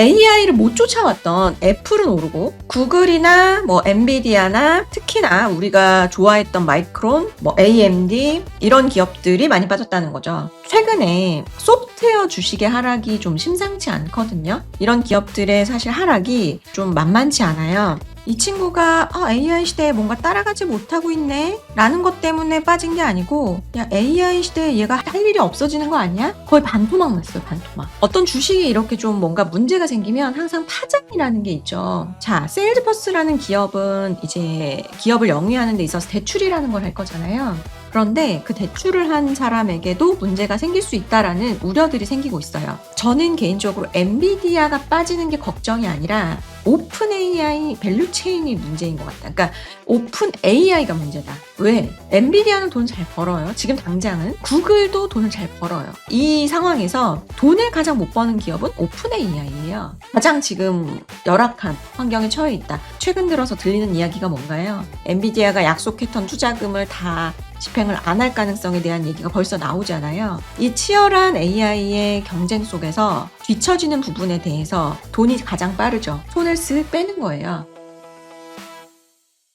AI를 못 쫓아왔던 애플은 오르고 구글이나 뭐 엔비디아나 특히나 우리가 좋아했던 마이크론, 뭐 AMD 이런 기업들이 많이 빠졌다는 거죠. 최근에 소프트웨어 주식의 하락이 좀 심상치 않거든요. 이런 기업들의 사실 하락이 좀 만만치 않아요. 이 친구가 아, AI 시대에 뭔가 따라가지 못하고 있네 라는 것 때문에 빠진 게 아니고 야 AI 시대에 얘가 할 일이 없어지는 거 아니야? 거의 반토막 났어요 반토막 어떤 주식이 이렇게 좀 뭔가 문제가 생기면 항상 파장이라는 게 있죠 자 세일즈버스라는 기업은 이제 기업을 영위하는 데 있어서 대출이라는 걸 할 거잖아요 그런데 그 대출을 한 사람에게도 문제가 생길 수 있다라는 우려들이 생기고 있어요. 저는 개인적으로 엔비디아가 빠지는 게 걱정이 아니라 오픈 AI 밸류 체인이 문제인 것 같다. 그러니까 오픈 AI가 문제다. 왜? 엔비디아는 돈 잘 벌어요. 지금 당장은 구글도 돈을 잘 벌어요. 이 상황에서 돈을 가장 못 버는 기업은 오픈 AI예요. 가장 지금 열악한 환경에 처해 있다. 최근 들어서 들리는 이야기가 뭔가요? 엔비디아가 약속했던 투자금을 다 집행을 안 할 가능성에 대한 얘기가 벌써 나오잖아요. 이 치열한 AI의 경쟁 속에서 뒤처지는 부분에 대해서 돈이 가장 빠르죠. 손을 쓱 빼는 거예요.